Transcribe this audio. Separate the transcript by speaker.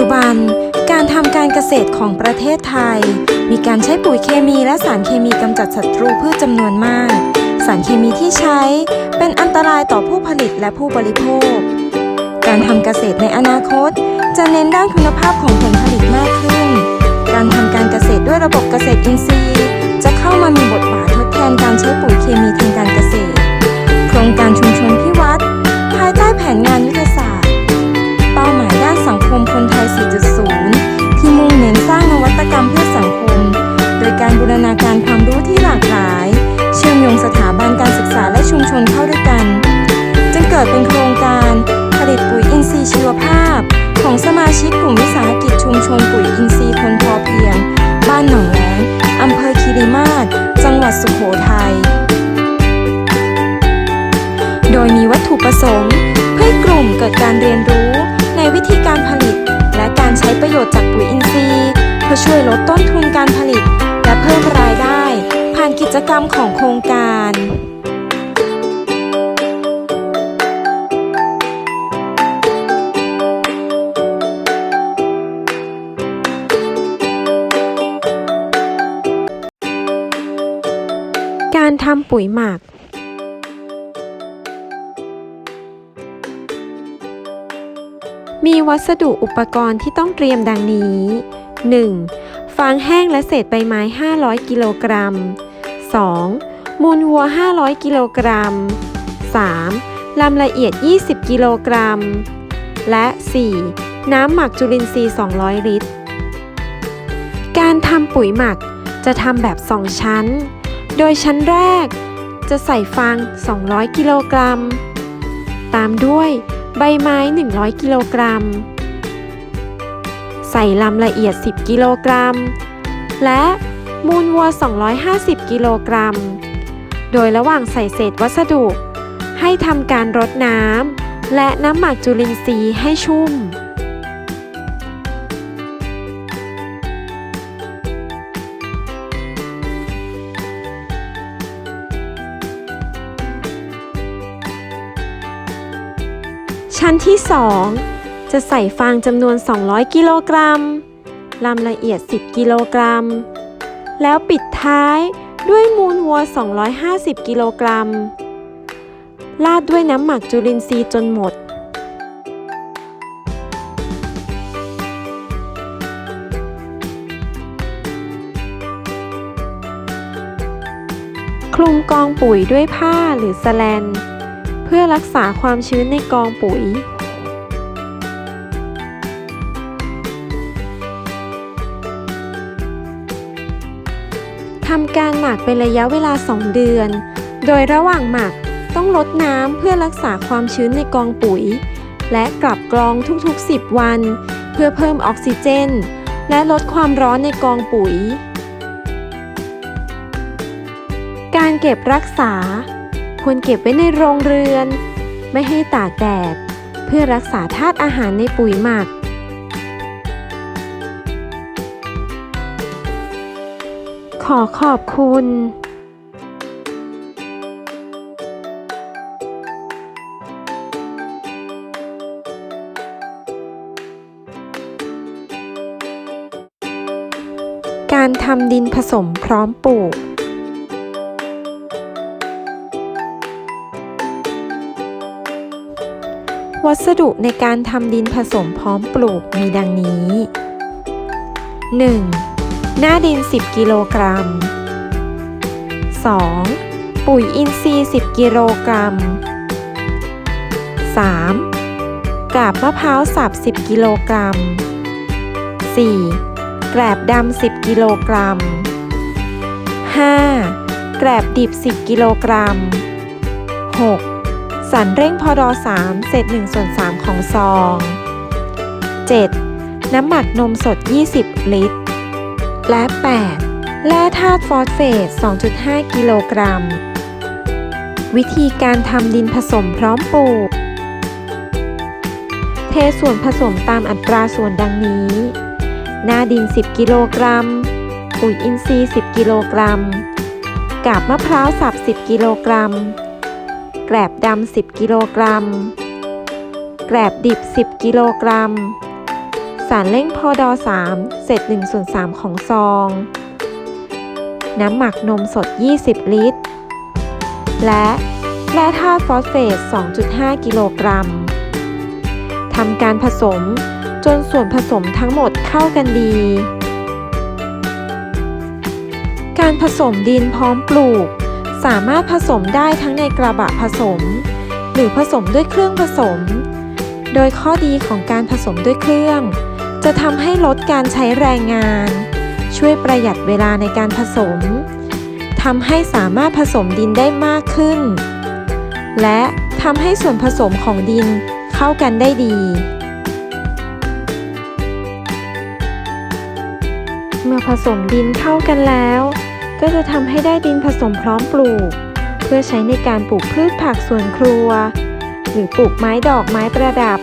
Speaker 1: จุบัน การทำการเกษตรของประเทศไทย มีการใช้ปุ๋ยเคมีและสารเคมีกำจัดศัตรูพืชจำนวนมาก สารเคมีที่ใช้เป็นอันตรายต่อผู้ผลิตและผู้บริโภค การทำเกษตรในอนาคต จะเน้นด้านคุณภาพของผลผลิตมากขึ้น การทำการเกษตรด้วยระบบเกษตรอินทรีย์ จะเข้ามามีบทบาททดแทนการใช้ปุ๋ยเคมีทางการเกษตร ลุ่มวิสาหกิจชุมชนปุ๋ยอินทรีย์คนพอเพียง บ้านหนองแหลงอำเภอคีรีมาศจังหวัดสุโขทัย โดยมีวัตถุประสงค์ เพื่อกลุ่มเกิดการเรียนรู้ในวิธีการผลิต และการใช้ประโยชน์จากปุ๋ยอินทรีย์ เพื่อช่วยลดต้นทุนการผลิต และเพิ่มรายได้ ผ่านกิจกรรมของโครงการ
Speaker 2: การทำปุ๋ยหมักมีวัสดุอุปกรณ์ที่ต้องเตรียมดังนี้ 1. ฟางแห้งและเศษใบไม้ 500 กิโลกรัม 2. มูลวัว 500 กิโลกรัม 3. ลำละเอียด 20 กิโลกรัม และ 4. น้ำหมักจุลินทรีย์ 200 ลิตร การทำปุ๋ยหมักจะทำแบบ 2 ชั้น โดยชั้นแรกจะใส่ฟาง 200 กิโลกรัม ตามด้วยใบไม้ 100 กิโลกรัม ใส่ลำละเอียด 10 กิโลกรัม และมูลวัว 250 กิโลกรัม โดยระหว่างใส่เศษวัสดุ ให้ทำการรดน้ำและน้ำหมักจุลินทรีย์ให้ชุ่ม ชั้นที่ 2 จะใส่ฟางจำนวน 200 กิโลกรัมลำละเอียด 10 กิโลกรัม แล้วปิดท้ายด้วยมูลวัว 250 กิโลกรัม ราดด้วยน้ำหมักจุลินทรีย์จนหมด คลุมกองปุ๋ยด้วยผ้าหรือสแลน พื่อรักษาความชื้นในกองปุ๋ย ทำการหมักเป็นระยะเวลา 2 เดือน โดยระหว่างหมักต้องลดน้ำเพื่อรักษาความชื้นในกองปุ๋ย และกลับกรองทุกๆ 10 วัน เพื่อเพิ่มออกซิเจน และลดความร้อนในกองปุ๋ย การเก็บรักษา ควรเก็บไว้ในโรงเรือน ไม่ให้ตากแดด เพื่อรักษาธาตุอาหารในปุ๋ยหมัก ขอขอบคุณการทำดินผสมพร้อมปลูก วัสดุในการทำดินผสมพร้อมปลูกมีดังนี้ 1. หน้าดิน 10 กิโลกรัม 2. ปุ๋ยอินทรีย์ 10 กิโลกรัม 3. กาบมะพร้าวสับ 10 กิโลกรัม 4. แกลบดำ 10 กิโลกรัม 5. แกลบดิบ 10 กิโลกรัม 6. สันเร่งพอดอ3เศษ1ส่วน3ของซอง 7. น้ำหมักนมสด 20 ลิตร และ 8. แร่ธาตุฟอสเฟต 2.5 กิโลกรัม วิธีการทำดินผสมพร้อมปลูก เทส่วนผสมตามอัตราส่วนดังนี้ หน้าดิน 10 กิโลกรัม ปุ๋ยอินทรีย์ 10 กิโลกรัม กาบมะพร้าวสับ 10 กิโลกรัม แกลบดำ10 กิโลกรัม แกลบดิบ 10 กิโลกรัม สารเร่งพอดอ3เศษ1ส่วน3ของซอง น้ำหมักนมสด 20 ลิตร และแร่ธาตุฟอสเฟต 2.5 กิโลกรัม ทำการผสมจนส่วนผสมทั้งหมดเข้ากันดี การผสมดินพร้อมปลูก สามารถผสมได้ทั้งในกระบะผสม หรือผสมด้วยเครื่องผสม โดยข้อดีของการผสมด้วยเครื่อง จะทำให้ลดการใช้แรงงาน ช่วยประหยัดเวลาในการผสมทำให้สามารถผสมดินได้มากขึ้น และทำให้ส่วนผสมของดินเข้ากันได้ดี เมื่อผสมดินเข้ากันแล้ว ก็จะทำให้ได้ดินผสมพร้อมปลูก เพื่อใช้ในการปลูกพืชผักสวนครัว หรือปลูกไม้ดอกไม้ประดับ